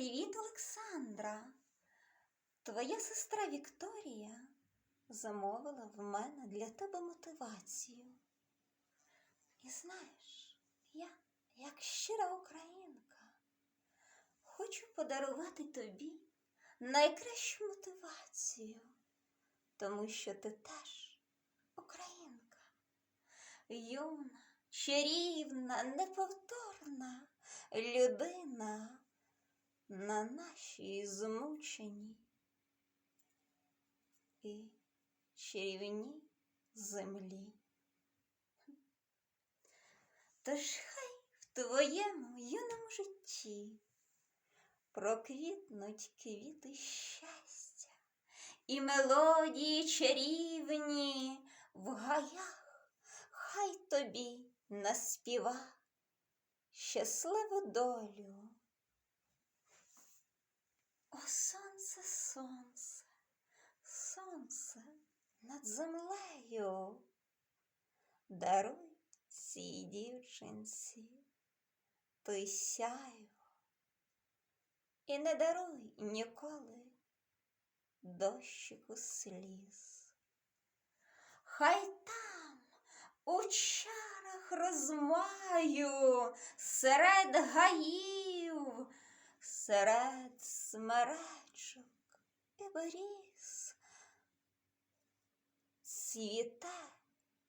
Привіт, Олександра. Твоя сестра Вікторія замовила в мене для тебе мотивацію. І знаєш, я, як щира українка, хочу подарувати тобі найкращу мотивацію, тому що ти теж українка, юна, чарівна, неповторна людина на нашій змученій і чарівній землі. Тож хай в твоєму юному житті проквітнуть квіти щастя і мелодії чарівні в гаях, хай тобі наспіва щасливу долю. О, сонце, сонце, сонце над землею. Даруй цій дівчинці той сяйво і не даруй ніколи дощику сліз. Хай там у чарах розмаю серед гаїв серед смеречок і беріз цвіте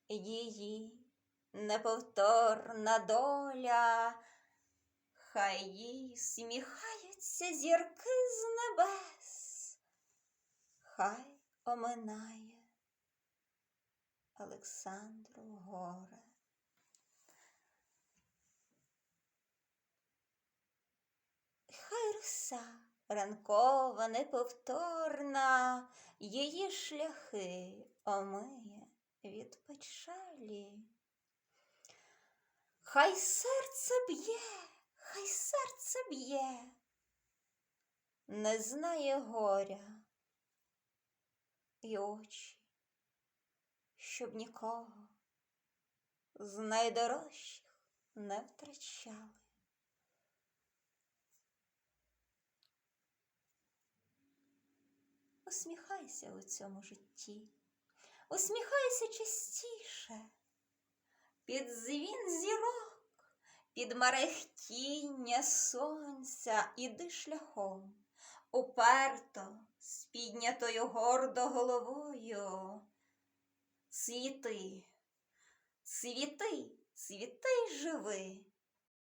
її неповторна доля, хай їй сміхаються зірки з небес, хай оминає Олександру горе. Хай роса ранкова, неповторна, її шляхи омиє від печалі. Хай серце б'є, хай серце б'є, не знає горя і очі, щоб нікого з найдорожчих не втрачали. Усміхайся у цьому житті, усміхайся частіше, під звін зірок, під мерехтіння сонця іди шляхом, уперто з піднятою гордо головою. Цвіти, цвіти, цвіти живи,